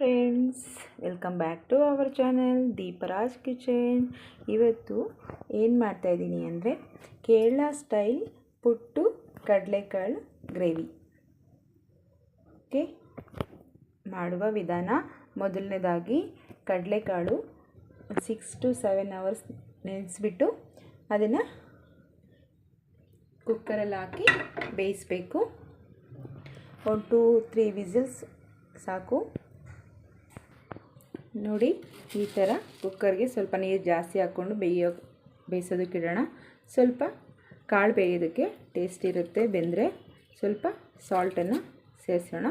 Friends welcome back to our channel Deepraj kitchen ಇವತ್ತು ಏನು ಮಾಡ್ತಾಯಿದ್ದೀನಿ ಅಂದರೆ ಕೇರಳ ಸ್ಟೈಲ್ ಪುಟ್ಟು ಕಡಲೆಕಾಳು ಗ್ರೇವಿ ಓಕೆ ಮಾಡುವ ವಿಧಾನ ಮೊದಲನೇದಾಗಿ ಕಡಲೆಕಾಳು ಸಿಕ್ಸ್ ಟು ಸೆವೆನ್ ಅವರ್ಸ್ ನೆನೆಸ್ಬಿಟ್ಟು ಅದನ್ನು ಕುಕ್ಕರಲ್ಲಿ ಹಾಕಿ ಬೇಯಿಸಬೇಕು. ಒನ್ ಟು ತ್ರೀ ವಿಸಿಲ್ಸ್ ಸಾಕು. ನೋಡಿ, ಈ ಥರ ಕುಕ್ಕರ್ಗೆ ಸ್ವಲ್ಪ ನೀರು ಜಾಸ್ತಿ ಹಾಕ್ಕೊಂಡು ಬೇಯೋ ಬೇಯಿಸೋದಕ್ಕಿಡೋಣ ಸ್ವಲ್ಪ ಕಾಳು ಬೇಯೋದಕ್ಕೆ ಟೇಸ್ಟ್ ಇರುತ್ತೆ. ಬೆಂದರೆ ಸ್ವಲ್ಪ ಸಾಲ್ಟನ್ನು ಸೇರಿಸೋಣ.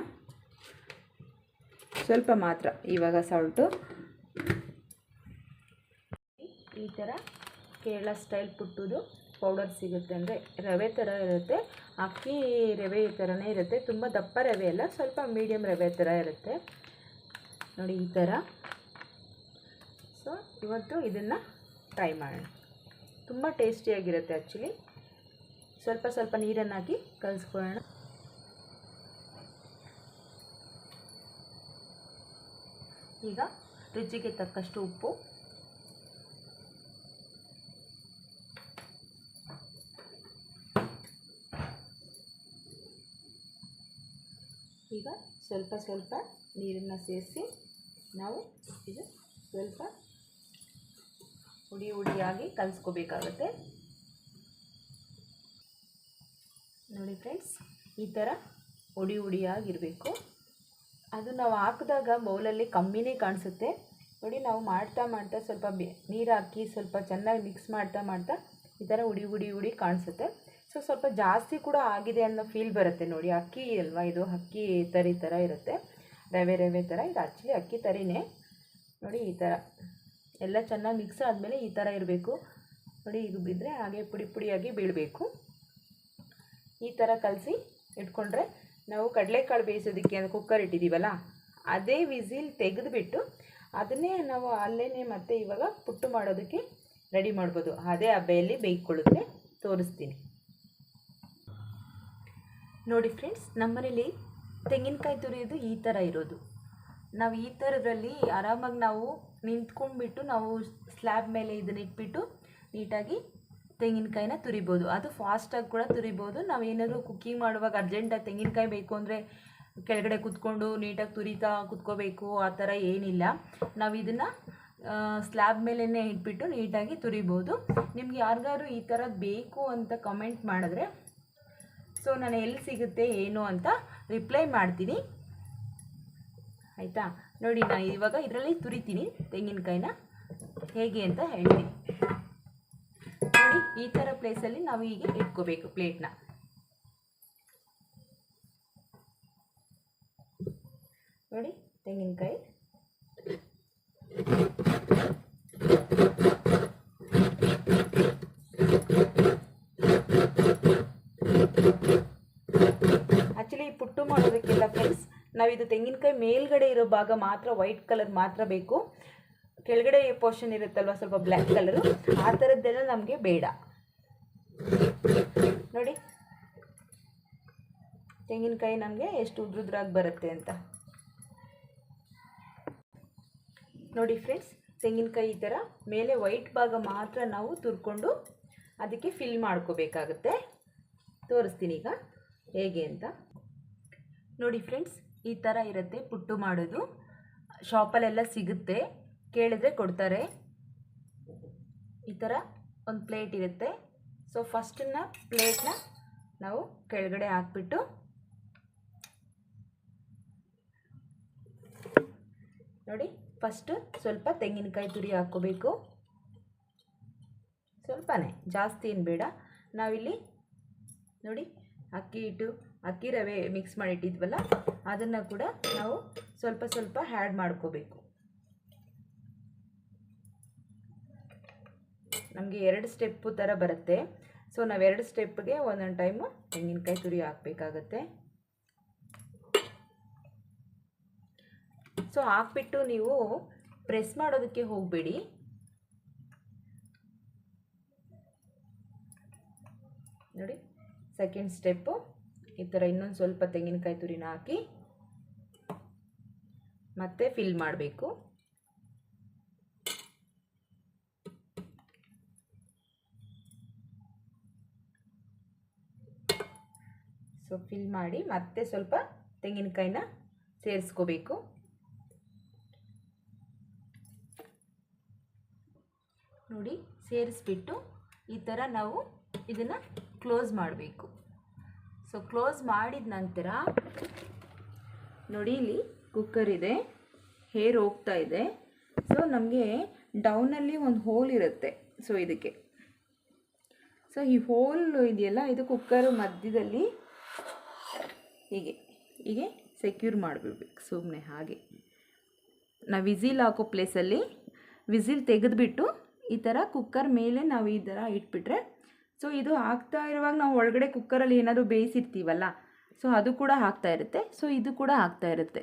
ಸ್ವಲ್ಪ ಮಾತ್ರ, ಇವಾಗ ಸಾಲ್ಟು ಈ ಥರ ಕೇರಳ ಸ್ಟೈಲ್ ಪುಟ್ಟುದು ಪೌಡರ್ ಸಿಗುತ್ತೆ. ಅಂದರೆ ರವೆ ಥರ ಇರುತ್ತೆ. ಅಕ್ಕಿ ರವೆ ಥರನೇ ಇರುತ್ತೆ. ತುಂಬ ದಪ್ಪ ರವೆ ಅಲ್ಲ, ಸ್ವಲ್ಪ ಮೀಡಿಯಮ್ ರವೆ ಥರ ಇರುತ್ತೆ. ನೋಡಿ, ಈ ಥರ ಇವತ್ತು ಇದನ್ನು ಟ್ರೈ ಮಾಡೋಣ. ತುಂಬ ಟೇಸ್ಟಿಯಾಗಿರುತ್ತೆ ಆ್ಯಕ್ಚುಲಿ ಸ್ವಲ್ಪ ಸ್ವಲ್ಪ ನೀರನ್ನು ಹಾಕಿ ಕಲಿಸ್ಕೊಳ್ಳೋಣ. ಈಗ ರುಚಿಗೆ ತಕ್ಕಷ್ಟು ಉಪ್ಪು. ಈಗ ಸ್ವಲ್ಪ ಸ್ವಲ್ಪ ನೀರನ್ನು ಸೇರಿಸಿ ನಾವು ಇದು ಸ್ವಲ್ಪ ಹುಡಿ ಹುಡಿಯಾಗಿ ಕಲಿಸ್ಕೋಬೇಕಾಗತ್ತೆ. ನೋಡಿ ಫ್ರೆಂಡ್ಸ್, ಈ ಥರ ಹುಡಿ ಹುಡಿಯಾಗಿರಬೇಕು. ಅದು ನಾವು ಹಾಕಿದಾಗ ಬೌಲಲ್ಲಿ ಕಮ್ಮಿನೇ ಕಾಣಿಸುತ್ತೆ. ನೋಡಿ, ನಾವು ಮಾಡ್ತಾ ಮಾಡ್ತಾ ಸ್ವಲ್ಪ ಬೆ, ನೀರು ಹಾಕಿ ಸ್ವಲ್ಪ ಚೆನ್ನಾಗಿ ಮಿಕ್ಸ್ ಮಾಡ್ತಾ ಮಾಡ್ತಾ ಈ ಥರ ಹುಡಿ ಹುಡಿ ಹುಡಿ ಕಾಣಿಸುತ್ತೆ. ಸೊ, ಸ್ವಲ್ಪ ಜಾಸ್ತಿ ಕೂಡ ಆಗಿದೆ ಅನ್ನೋ ಫೀಲ್ ಬರುತ್ತೆ ನೋಡಿ. ಅಕ್ಕಿ ಅಲ್ವಾ ಇದು? ಅಕ್ಕಿ ತರಿ ಥರ ಇರುತ್ತೆ. ರವೆ ರವೆ ಥರ. ಇದು ಆ್ಯಕ್ಚುಲಿ ಅಕ್ಕಿ ತರಿನೇ. ನೋಡಿ, ಈ ಥರ. ಎಲ್ಲ ಚೆನ್ನಾಗಿ ಮಿಕ್ಸ್ ಆದಮೇಲೆ ಈ ಥರ ಇರಬೇಕು. ನೋಡಿ, ಇದು ಬಿದ್ದರೆ ಹಾಗೆ ಪುಡಿ ಪುಡಿಯಾಗಿ ಬೀಳಬೇಕು. ಈ ಥರ ಕಲಸಿ ಇಟ್ಕೊಂಡ್ರೆ ನಾವು ಕಡಲೆಕಾಳು ಬೇಯಿಸೋದಕ್ಕೆ ಅಂದರೆ ಕುಕ್ಕರ್ ಇಟ್ಟಿದ್ದೀವಲ್ಲ ಅದೇ ವಿಸಿಲ್ ತೆಗೆದುಬಿಟ್ಟು ಅದನ್ನೇ ನಾವು ಅಲ್ಲೇ ಮತ್ತೆ ಇವಾಗ ಪುಟ್ಟು ಮಾಡೋದಕ್ಕೆ ರೆಡಿ ಮಾಡ್ಬೋದು. ಅದೇ ಹಬ್ಬೆಯಲ್ಲಿ ಬೇಯ್ಕೊಳ್ಳುತ್ತೆ. ತೋರಿಸ್ತೀನಿ. ನೋಡಿ ಫ್ರೆಂಡ್ಸ್ ನಮ್ಮನೇಲಿ ತೆಂಗಿನಕಾಯಿ ತುರಿಯೋದು ಈ ಥರ ಇರೋದು. ನಾವು ಈ ಥರದ್ರಲ್ಲಿ ಆರಾಮಾಗಿ ನಾವು ನಿಂತ್ಕೊಂಡ್ಬಿಟ್ಟು ನಾವು ಸ್ಲ್ಯಾಬ್ ಮೇಲೆ ಇದನ್ನ ಇಟ್ಬಿಟ್ಟು ನೀಟಾಗಿ ತೆಂಗಿನಕಾಯಿನ ತುರಿಬೋದು. ಅದು ಫಾಸ್ಟಾಗಿ ಕೂಡ ತುರಿಬೋದು. ನಾವು ಏನಾದರೂ ಕುಕ್ಕಿಂಗ್ ಮಾಡುವಾಗ ಅರ್ಜೆಂಟಾಗಿ ತೆಂಗಿನಕಾಯಿ ಬೇಕು ಅಂದರೆ ಕೆಳಗಡೆ ಕುತ್ಕೊಂಡು ನೀಟಾಗಿ ತುರಿತಾ ಕುತ್ಕೋಬೇಕು. ಆ ಥರ ಏನಿಲ್ಲ. ನಾವು ಇದನ್ನು ಸ್ಲ್ಯಾಬ್ ಮೇಲೇ ಇಟ್ಬಿಟ್ಟು ನೀಟಾಗಿ ತುರಿಬೋದು. ನಿಮ್ಗೆ ಯಾರಿಗಾದ್ರು ಈ ಥರ ಬೇಕು ಅಂತ ಕಮೆಂಟ್ ಮಾಡಿದ್ರೆ, ಸೊ, ನಾನು ಎಲ್ಲಿ ಸಿಗುತ್ತೆ, ಏನು ಅಂತ ರಿಪ್ಲೈ ಮಾಡ್ತೀನಿ. ಆಯಿತಾ? ನೋಡಿ ನಾನು ಇವಾಗ ಇದರಲ್ಲಿ ತುರಿತೀನಿ ತೆಂಗಿನಕಾಯಿನ. ಹೇಗೆ ಅಂತ ಹೇಳ್ತೀನಿ. ನೋಡಿ, ಈ ಥರ ಪ್ಲೇಸಲ್ಲಿ ನಾವು ಹೀಗೆ ಇಟ್ಕೋಬೇಕು ಪ್ಲೇಟ್ನ ನೋಡಿ, ತೆಂಗಿನಕಾಯಿ. ಆ್ಯಕ್ಚುಲಿ ಪುಟ್ಟು ಮಾಡೋದಕ್ಕೆಲ್ಲ ಫ್ರೆಂಡ್ಸ್ ನಾವಿದು ತೆಂಗಿನಕಾಯಿ ಮೇಲ್ಗಡೆ ಇರೋ ಭಾಗ ಮಾತ್ರ ವೈಟ್ ಕಲರ್ ಮಾತ್ರ ಬೇಕು. ಕೆಳಗಡೆ ಪೋರ್ಷನ್ ಇರುತ್ತಲ್ವ ಸ್ವಲ್ಪ ಬ್ಲ್ಯಾಕ್ ಕಲರು ಆ ಥರದ್ದೆಲ್ಲ ನಮಗೆ ಬೇಡ. ನೋಡಿ. ತೆಂಗಿನಕಾಯಿ ನಮಗೆ ಎಷ್ಟು ಉದ್ರುದ್ರಾಗಿ ಬರುತ್ತೆ ಅಂತ. ನೋಡಿ ಫ್ರೆಂಡ್ಸ್ ತೆಂಗಿನಕಾಯಿ ಈ ಥರ ಮೇಲೆ ವೈಟ್ ಭಾಗ ಮಾತ್ರ ನಾವು ತುರ್ಕೊಂಡು ಅದಕ್ಕೆ ಫಿಲ್ ಮಾಡ್ಕೋಬೇಕಾಗುತ್ತೆ. ತೋರಿಸ್ತೀನಿ ಈಗ ಹೇಗೆ ಅಂತ. ನೋಡಿ ಫ್ರೆಂಡ್ಸ್ ಈ ಥರ ಇರುತ್ತೆ, ಪುಟ್ಟು ಮಾಡೋದು. ಶಾಪಲ್ಲೆಲ್ಲ ಸಿಗುತ್ತೆ, ಕೇಳಿದರೆ ಕೊಡ್ತಾರೆ. ಈ ಥರ ಒಂದು ಪ್ಲೇಟ್ ಇರುತ್ತೆ. ಸೊ ಫಸ್ಟನ್ನ ಪ್ಲೇಟ್ನ ನಾವು ಕೆಳಗಡೆ ಹಾಕ್ಬಿಟ್ಟು ನೋಡಿ ಫಸ್ಟು ಸ್ವಲ್ಪ ತೆಂಗಿನಕಾಯಿ ತುರಿ ಹಾಕ್ಕೋಬೇಕು. ಸ್ವಲ್ಪನೇ, ಜಾಸ್ತಿ ಏನು ಬೇಡ. ನಾವಿಲ್ಲಿ ನೋಡಿ ಅಕ್ಕಿ ಹಿಟ್ಟು, ಅಕ್ಕಿ ರವೆ ಮಿಕ್ಸ್ ಮಾಡಿ ಇಟ್ಟಿದ್ವಲ್ಲ ಅದನ್ನು ಕೂಡ ನಾವು ಸ್ವಲ್ಪ ಸ್ವಲ್ಪ ಹ್ಯಾಡ್ ಮಾಡ್ಕೋಬೇಕು. ನಮಗೆ ಎರಡು ಸ್ಟೆಪ್ಪು ಥರ ಬರುತ್ತೆ. ಸೊ ನಾವು ಎರಡು ಸ್ಟೆಪ್ಗೆ ಒಂದೊಂದು ಟೈಮು ತೆಂಗಿನಕಾಯಿ ತುರಿ ಹಾಕಬೇಕಾಗತ್ತೆ. ಸೊ ಹಾಕ್ಬಿಟ್ಟು ನೀವು ಪ್ರೆಸ್ ಮಾಡೋದಕ್ಕೆ ಹೋಗಬೇಡಿ. ನೋಡಿ. ಸೆಕೆಂಡ್ ಸ್ಟೆಪ್ಪು ಈ ಥರ ಇನ್ನೊಂದು ಸ್ವಲ್ಪ ತೆಂಗಿನಕಾಯಿ ತುರಿನ ಹಾಕಿ ಮತ್ತೆ ಫಿಲ್ ಮಾಡಬೇಕು. ಸೊ ಫಿಲ್ ಮಾಡಿ ಮತ್ತೆ ಸ್ವಲ್ಪ ತೆಂಗಿನಕಾಯಿನ ಸೇರಿಸ್ಕೋಬೇಕು. ನೋಡಿ, ಸೇರಿಸ್ಬಿಟ್ಟು ಈ ಥರ ನಾವು ಇದನ್ನು ಕ್ಲೋಸ್ ಮಾಡಬೇಕು. ಸೊ ಕ್ಲೋಸ್ ಮಾಡಿದ ನಂತರ ನೋಡಿ ಇಲ್ಲಿ ಕುಕ್ಕರ್ ಇದೆ ಹೇರ್ ಹೋಗ್ತಾ ಇದೆ. ಸೊ ನಮಗೆ ಡೌನಲ್ಲಿ ಒಂದು ಹೋಲ್ ಇರುತ್ತೆ. ಸೊ ಇದಕ್ಕೆ. ಸೊ ಈ ಹೋಲ್ ಇದೆಯಲ್ಲ, ಇದು ಕುಕ್ಕರ್ ಮಧ್ಯದಲ್ಲಿ ಹೀಗೆ ಹೀಗೆ ಸೆಕ್ಯೂರ್ ಮಾಡಿಬಿಡ್ಬೇಕು. ಸುಮ್ಮನೆ ಹಾಗೆ. ನಾವು ವಿಸಿಲ್ ಹಾಕೋ ಪ್ಲೇಸಲ್ಲಿ ವಿಸಿಲ್ ತೆಗೆದುಬಿಟ್ಟು ಈ ಥರ ಕುಕ್ಕರ್ ಮೇಲೆ ನಾವು ಈ ಥರ ಇಟ್ಬಿಟ್ರೆ ಸೊ ಇದು ಹಾಕ್ತಾ ಇರುವಾಗ ನಾವು ಒಳಗಡೆ ಕುಕ್ಕರಲ್ಲಿ ಏನಾದರೂ ಬೇಯಿಸಿರ್ತೀವಲ್ಲ ಸೊ ಅದು ಕೂಡ ಹಾಕ್ತಾ ಇರುತ್ತೆ. ಸೊ ಇದು ಕೂಡ ಹಾಕ್ತಾ ಇರುತ್ತೆ.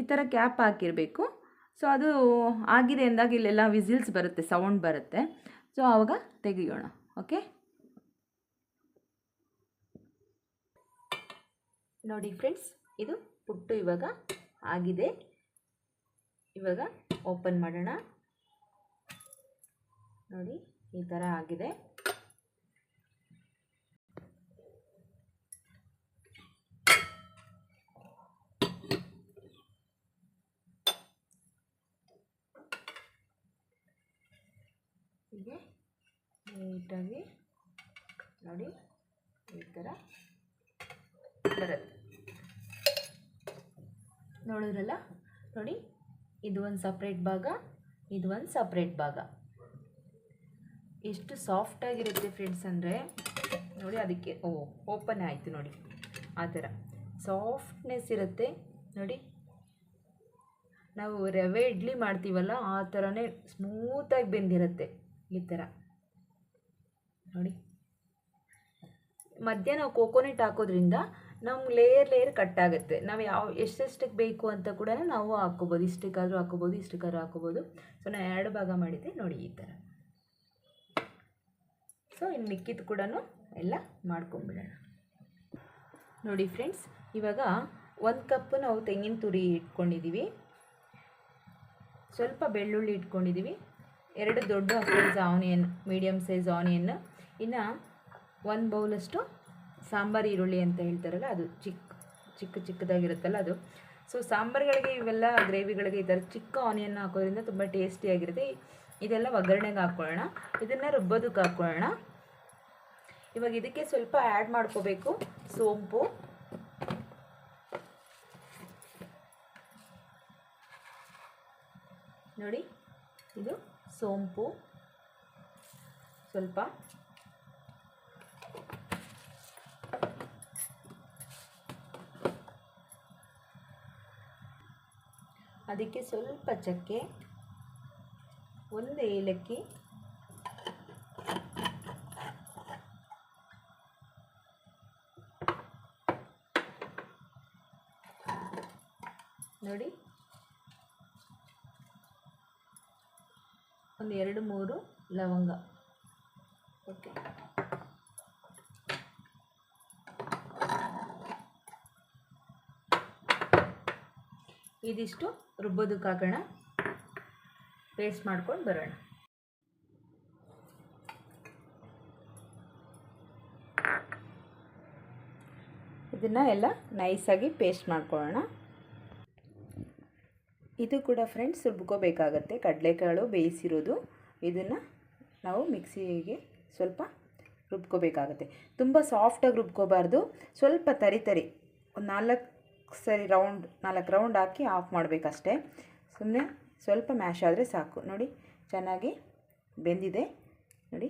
ಈ ಥರ ಕ್ಯಾಪ್ ಹಾಕಿರಬೇಕು. ಸೊ ಅದು ಆಗಿದೆ ಅಂದಾಗ ಇಲ್ಲೆಲ್ಲ ವಿಸಿಲ್ಸ್ ಬರುತ್ತೆ, ಸೌಂಡ್ ಬರುತ್ತೆ. ಸೊ ಆವಾಗ ತೆಗೆಯೋಣ ಓಕೆ ನೋಡಿ ಫ್ರೆಂಡ್ಸ್ ಇದು ಪುಟ್ಟು ಇವಾಗ ಆಗಿದೆ. ಇವಾಗ ಓಪನ್ ಮಾಡೋಣ. ನೋಡಿ. ಈ ಥರ ಆಗಿದೆ. ಹೀಗೆ ನೀಟಾಗಿ ನೋಡಿ ಈ ಥರ ಬರುತ್ತೆ. ನೋಡಿದ್ರಲ್ಲ? ನೋಡಿ, ಇದು ಒಂದು ಸಪ್ರೇಟ್ ಭಾಗ, ಇದು ಒಂದು ಸಪ್ರೇಟ್ ಭಾಗ. ಎಷ್ಟು ಸಾಫ್ಟಾಗಿರುತ್ತೆ ಫ್ರೆಂಡ್ಸ್ ಅಂದರೆ, ನೋಡಿ ಅದಕ್ಕೆ, ಓ ಓಪನ್ ಆಯಿತು ನೋಡಿ. ಆ ಥರ. ಸಾಫ್ಟ್ನೆಸ್ ಇರುತ್ತೆ, ನೋಡಿ. ನಾವು ರವೆ ಇಡ್ಲಿ ಮಾಡ್ತೀವಲ್ಲ, ಆ ಥರನೇ ಸ್ಮೂತಾಗಿ ಬೆಂದಿರುತ್ತೆ ಈ ಥರ. ನೋಡಿ. ಮಧ್ಯ ನಾವು ಕೋಕೋನೆಟ್ ಹಾಕೋದ್ರಿಂದ ನಮ್ಮ ಲೇಯರ್ ಲೇಯರ್ ಕಟ್ ಆಗುತ್ತೆ. ನಾವು ಯಾವ ಎಷ್ಟೆಷ್ಟಕ್ಕೆ ಬೇಕು ಅಂತ ಕೂಡ ನಾವು ಹಾಕ್ಕೋಬೋದು. ಇಷ್ಟಕ್ಕಾದರೂ ಹಾಕ್ಕೋಬೋದು ಇಷ್ಟಕ್ಕಾದರೂ ಹಾಕ್ಕೋಬೋದು. ಸೊ ನಾನು ಎರಡು ಭಾಗ ಮಾಡಿದ್ದೆ, ನೋಡಿ ಈ ಥರ. ಸೊ ಇನ್ನು ಮಿಕ್ಕಿದ್ದು ಕೂಡ ಎಲ್ಲ ಮಾಡ್ಕೊಂಬಿಡೋಣ. ನೋಡಿ ಫ್ರೆಂಡ್ಸ್ ಇವಾಗ ಒಂದು ಕಪ್ ನಾವು ತೆಂಗಿನ ತುರಿ ಇಟ್ಕೊಂಡಿದ್ದೀವಿ ಸ್ವಲ್ಪ ಬೆಳ್ಳುಳ್ಳಿ ಇಟ್ಕೊಂಡಿದ್ದೀವಿ ಎರಡು ದೊಡ್ಡ size onion medium size onion ಇನ್ನು ಒಂದು ಬೌಲಷ್ಟು ಸಾಂಬಾರು ಈರುಳ್ಳಿ ಅಂತ ಹೇಳ್ತಾರಲ್ಲ, ಅದು ಚಿಕ್ಕ ಚಿಕ್ಕ ಚಿಕ್ಕದಾಗಿರುತ್ತಲ್ಲ ಅದು. ಸೊ ಸಾಂಬಾರುಗಳಿಗೆ ಇವೆಲ್ಲ, ಗ್ರೇವಿಗಳಿಗೆ ಈ ಥರ ಚಿಕ್ಕ ಆನಿಯನ್ ಹಾಕೋದ್ರಿಂದ ತುಂಬ ಟೇಸ್ಟಿಯಾಗಿರುತ್ತೆ ಇದೆಲ್ಲ ಒಗ್ಗರಣೆಗೆ ಹಾಕ್ಕೊಳ್ಳೋಣ ಇದನ್ನು ರುಬ್ಬೋದಕ್ಕೆ ಹಾಕ್ಕೊಳ್ಳೋಣ ಇವಾಗ ಇದಕ್ಕೆ ಸ್ವಲ್ಪ ಆ್ಯಡ್ ಮಾಡ್ಕೋಬೇಕು. ಸೋಂಪು. ನೋಡಿ, ಇದು ಸೋಂಪು. ಸ್ವಲ್ಪ. ಅದಕ್ಕೆ ಸ್ವಲ್ಪ ಚಕ್ಕೆ. ಒಂದು ಏಲಕ್ಕಿ ನೋಡಿ ಒಂದು ಎರಡು ಮೂರು ಲವಂಗ. ಓಕೆ. ಇದಿಷ್ಟು ರುಬ್ಬೋದಕ್ಕೆ ಹಾಕೋಣ ಪೇಸ್ಟ್ ಮಾಡ್ಕೊಂಡು ಬರೋಣ. ಇದನ್ನು ಎಲ್ಲ ನೈಸಾಗಿ ಪೇಸ್ಟ್ ಮಾಡ್ಕೊಳ್ಳೋಣ. ಇದು ಕೂಡ ಫ್ರೆಂಡ್ಸ್ ರುಬ್ಕೋಬೇಕಾಗತ್ತೆ. ಕಡಲೆಕಾಳು ಬೇಯಿಸಿರೋದು. ಇದನ್ನು ನಾವು ಮಿಕ್ಸಿಗೆ ಸ್ವಲ್ಪ ರುಬ್ಕೋಬೇಕಾಗತ್ತೆ. ತುಂಬ ಸಾಫ್ಟಾಗಿ ರುಬ್ಕೋಬಾರ್ದು. ಸ್ವಲ್ಪ ತರಿ ತರಿ, ಒಂದು ನಾಲ್ಕು ಸರಿ ರೌಂಡ್ ನಾಲ್ಕು ರೌಂಡ್ ಹಾಕಿ ಆಫ್ ಮಾಡಬೇಕಷ್ಟೇ. ಸುಮ್ಮನೆ ಸ್ವಲ್ಪ ಮ್ಯಾಶ್ ಆದರೆ ಸಾಕು. ನೋಡಿ, ಚೆನ್ನಾಗಿ ಬೆಂದಿದೆ. ನೋಡಿ,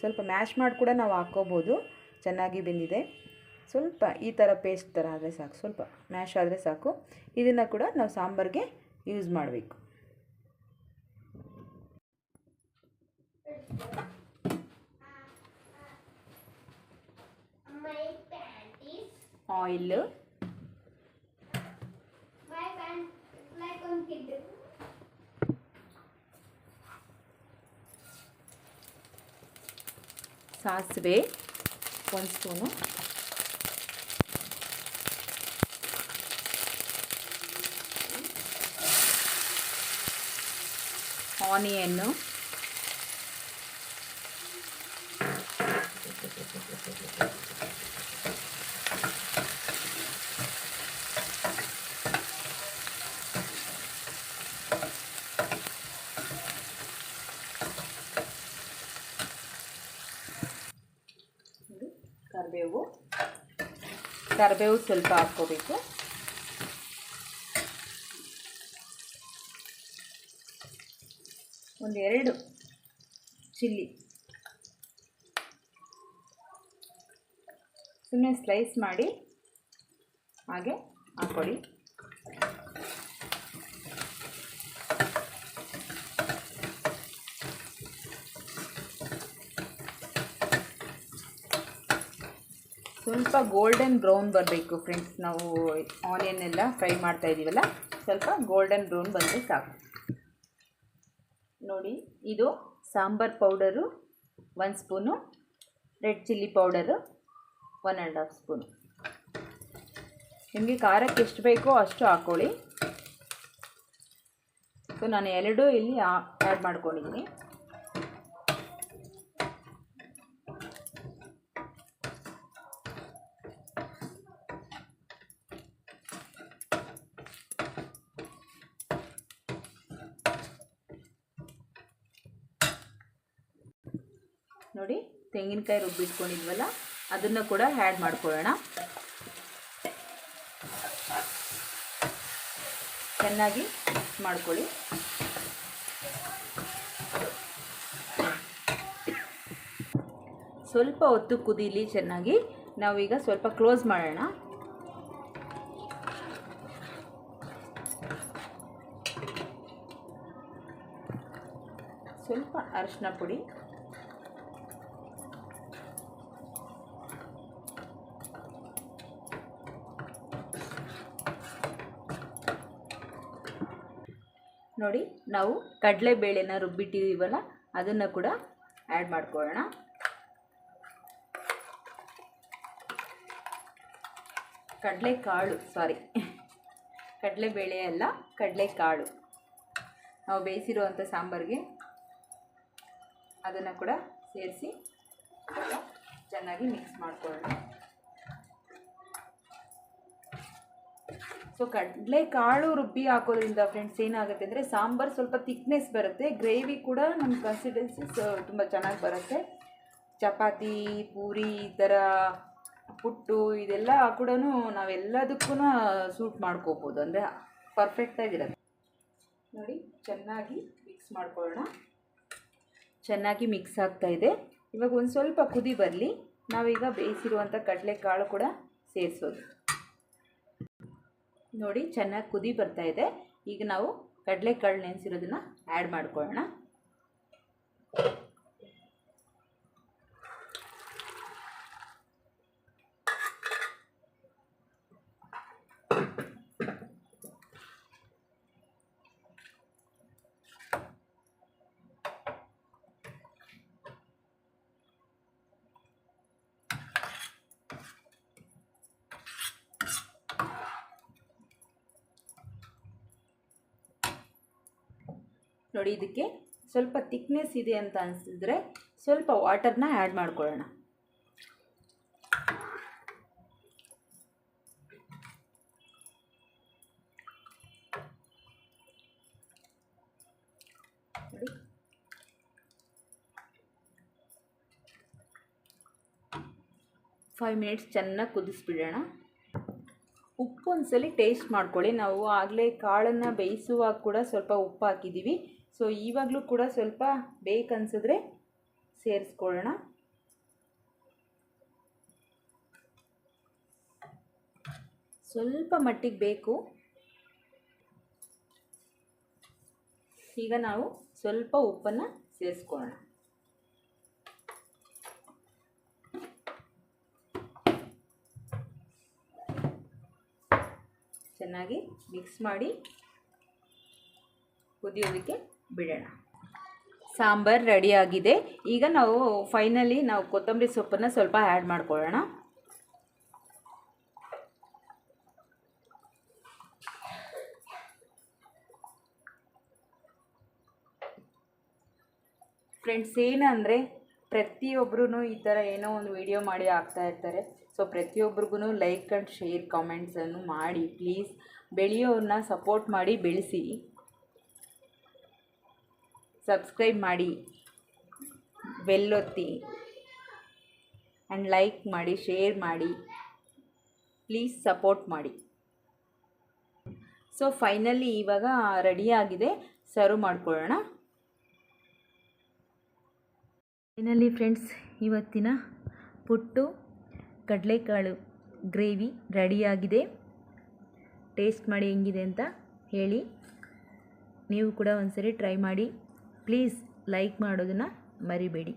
ಸ್ವಲ್ಪ ಮ್ಯಾಶ್ ಮಾಡಿ ಕೂಡ ನಾವು ಹಾಕ್ಕೋಬೋದು ಚೆನ್ನಾಗಿ ಬೆಂದಿದೆ. ಸ್ವಲ್ಪ ಈ ಥರ ಪೇಸ್ಟ್ ಥರ ಆದರೆ ಸಾಕು. ಸ್ವಲ್ಪ ಮ್ಯಾಶ್ ಆದರೆ ಸಾಕು. ಇದನ್ನು ಕೂಡ ನಾವು ಸಾಂಬಾರಿಗೆ ಯೂಸ್ ಮಾಡಬೇಕು. ಆಯಿಲ್ కిడ్ ಸಾಸಿವೆ ಒಂದು ಸ್ಪೂನು ಆನಿಯನ್ನು ಕರಿಬೇವು. ಕರಿಬೇವು ಸ್ವಲ್ಪ ಹಾಕ್ಕೋಬೇಕು. ಒಂದೆರಡು ಚಿಲ್ಲಿ. ಸುಮ್ಮನೆ ಸ್ಲೈಸ್ ಮಾಡಿ ಹಾಗೆ ಹಾಕ್ಕೊಳ್ಳಿ. ಸ್ವಲ್ಪ ಗೋಲ್ಡನ್ ಬ್ರೌನ್ ಬರಬೇಕು ಫ್ರೆಂಡ್ಸ್ ನಾವು ಆನಿಯನ್ ಎಲ್ಲ ಫ್ರೈ ಮಾಡ್ತಾ ಇದ್ದೀವಲ್ಲ ಸ್ವಲ್ಪ ಗೋಲ್ಡನ್ ಬ್ರೌನ್ ಬಂದರೆ ಸಾಕು. ನೋಡಿ, ಇದು ಸಾಂಬಾರ್ ಪೌಡರು ಒಂದು spoon red chilli powder one and half spoon ನಿಮಗೆ ಖಾರಕ್ಕೆ ಎಷ್ಟು ಬೇಕೋ ಅಷ್ಟು ಹಾಕ್ಕೊಳ್ಳಿ ಸೊ ನಾನು ಎರಡೂ ಇಲ್ಲಿ ಆ್ಯಡ್ ಮಾಡ್ಕೊಂಡಿದ್ದೀನಿ. ನೋಡಿ, ತೆಂಗಿನಕಾಯಿ ರುಬ್ಬಿಟ್ಕೊಂಡಿದ್ವಲ್ಲ, ಅದನ್ನು ಕೂಡ ಆ್ಯಡ್ ಮಾಡ್ಕೊಳ್ಳೋಣ. ಚೆನ್ನಾಗಿ ಮಾಡ್ಕೊಳ್ಳಿ. ಸ್ವಲ್ಪ ಹೊತ್ತು ಕುದೀಲಿ ಚೆನ್ನಾಗಿ, ನಾವೀಗ ಸ್ವಲ್ಪ ಕ್ಲೋಸ್ ಮಾಡೋಣ. ಸ್ವಲ್ಪ ಅರಿಶಿನ ಪುಡಿ. ನೋಡಿ, ನಾವು ಕಡಲೆಬೇಳೆನ ರುಬ್ಬಿಟ್ಟಿದ್ದೀವಲ್ಲ ಅದನ್ನು ಕೂಡ ಆ್ಯಡ್ ಮಾಡ್ಕೊಳ್ಳೋಣ. ಕಡಲೆಕಾಳು ಸಾರಿ ಕಡಲೆಬೇಳೆ ಅಲ್ಲ, ಕಡಲೆಕಾಳು. ನಾವು ಬೇಯಿಸಿರುವಂಥ ಸಾಂಬಾರಿಗೆ ಅದನ್ನು ಕೂಡ ಸೇರಿಸಿ ಚೆನ್ನಾಗಿ ಮಿಕ್ಸ್ ಮಾಡ್ಕೊಳ್ಳೋಣ. ಸೊ ಕಡಲೆಕಾಳು ರುಬ್ಬಿ ಹಾಕೋದ್ರಿಂದ ಫ್ರೆಂಡ್ಸ್ ಏನಾಗುತ್ತೆ ಅಂದರೆ ಸಾಂಬಾರು ಸ್ವಲ್ಪ ತಿಕ್ನೆಸ್ ಬರುತ್ತೆ. ಗ್ರೇವಿ ಕೂಡ ನಮ್ಮ ಕನ್ಸಿಸ್ಟೆನ್ಸಿ ತುಂಬ ಚೆನ್ನಾಗಿ ಬರುತ್ತೆ. ಚಪಾತಿ, ಪೂರಿ ಈ ಥರ ಪುಟ್ಟು ಇದೆಲ್ಲ ಕೂಡ ನಾವೆಲ್ಲದಕ್ಕೂ ಸೂಟ್ ಮಾಡ್ಕೋಬೋದು. ಅಂದರೆ ಪರ್ಫೆಕ್ಟಾಗಿರುತ್ತೆ ನೋಡಿ, ಚೆನ್ನಾಗಿ ಮಿಕ್ಸ್ ಮಾಡ್ಕೊಳ್ಳೋಣ. ಚೆನ್ನಾಗಿ ಮಿಕ್ಸ್ ಆಗ್ತಾ ಇದೆ. ಇವಾಗ ಒಂದು ಸ್ವಲ್ಪ ಕುದಿ ಬರಲಿ. ನಾವೀಗ ಬೇಯಿಸಿರುವಂಥ ಕಡಲೆಕಾಳು ಕೂಡ ಸೇರಿಸೋದು. ನೋಡಿ ಚೆನ್ನಾಗಿ ಕುದಿ ಬರ್ತಾ ಇದೆ. ಈಗ ನಾವು ಕಡಲೆಕಾಳು ನೆನೆಸಿರೋದನ್ನ ಆ್ಯಡ್ ಮಾಡ್ಕೊಳ್ಳೋಣ. ನೋಡಿ, ಇದಕ್ಕೆ ಸ್ವಲ್ಪ ತಿಕ್ನೆಸ್ ಇದೆ ಅಂತ ಅನಿಸಿದ್ರೆ ಸ್ವಲ್ಪ ವಾಟರ್ನ ಆ್ಯಡ್ ಮಾಡ್ಕೊಳ್ಳೋಣ. ಫೈವ್ ಮಿನಿಟ್ಸ್ ಚೆನ್ನಾಗಿ ಕುದಿಸ್ಬಿಡೋಣ. ಉಪ್ಪು ಒಂದ್ಸಲಿ ಟೇಸ್ಟ್ ಮಾಡ್ಕೊಳ್ಳಿ. ನಾವು ಆಗಲೇ ಕಾಳನ್ನು ಬೇಯಿಸುವಾಗ ಕೂಡ ಸ್ವಲ್ಪ ಉಪ್ಪು ಹಾಕಿದ್ದೀವಿ. ಸೊ ಇವಾಗಲೂ ಕೂಡ ಸ್ವಲ್ಪ ಬೇಕನ್ಸಿದ್ರೆ ಸೇರಿಸ್ಕೊಳ್ಳೋಣ. ಸ್ವಲ್ಪ ಮಟ್ಟಿಗೆ ಬೇಕು. ಈಗ ನಾವು ಸ್ವಲ್ಪ ಉಪ್ಪನ್ನು ಸೇರಿಸ್ಕೊಳ್ಳೋಣ. ಚೆನ್ನಾಗಿ ಮಿಕ್ಸ್ ಮಾಡಿ ಕುದಿಯೋದಕ್ಕೆ ಬಿಡೋಣ. ಸಾಂಬಾರು ರೆಡಿಯಾಗಿದೆ. ಈಗ ನಾವು ಫೈನಲಿ ನಾವು ಕೊತ್ತಂಬರಿ ಸೊಪ್ಪನ್ನು ಸ್ವಲ್ಪ ಆ್ಯಡ್ ಮಾಡ್ಕೊಳ್ಳೋಣ. ಫ್ರೆಂಡ್ಸ್ ಏನಂದರೆ ಪ್ರತಿಯೊಬ್ಬರೂ ಈ ಥರ ಏನೋ ಒಂದು ವಿಡಿಯೋ ಮಾಡಿ ಹಾಕ್ತಾ ಇರ್ತಾರೆ. ಸೊ ಪ್ರತಿಯೊಬ್ರಿಗೂ ಲೈಕ್ ಆ್ಯಂಡ್ ಶೇರ್ ಕಾಮೆಂಟ್ಸನ್ನು ಮಾಡಿ ಪ್ಲೀಸ್ ಬೆಳೆಯೋರನ್ನ ಸಪೋರ್ಟ್ ಮಾಡಿ ಬೆಳೆಸಿ. ಸಬ್ಸ್ಕ್ರೈಬ್ ಮಾಡಿ ಬೆಲ್ಲೊತ್ತಿ ಆ್ಯಂಡ್ ಲೈಕ್ ಮಾಡಿ ಶೇರ್ ಮಾಡಿ ಪ್ಲೀಸ್ ಸಪೋರ್ಟ್ ಮಾಡಿ. ಸೊ ಫೈನಲಿ ಇವಾಗ ರೆಡಿಯಾಗಿದೆ ಸರ್ವ್ ಮಾಡ್ಕೊಳ್ಳೋಣ. ಫೈನಲಿ ಫ್ರೆಂಡ್ಸ್ ಇವತ್ತಿನ ಪುಟ್ಟು ಕಡಲೆಕಾಳು ಗ್ರೇವಿ ರೆಡಿಯಾಗಿದೆ ಟೇಸ್ಟ್ ಮಾಡಿ ಹೆಂಗಿದೆ ಅಂತ ಹೇಳಿ, ನೀವು ಕೂಡ ಒಂದ್ಸರಿ ಟ್ರೈ ಮಾಡಿ. ಪ್ಲೀಸ್ ಲೈಕ್ ಮಾಡೋದನ್ನು ಮರಿಬೇಡಿ.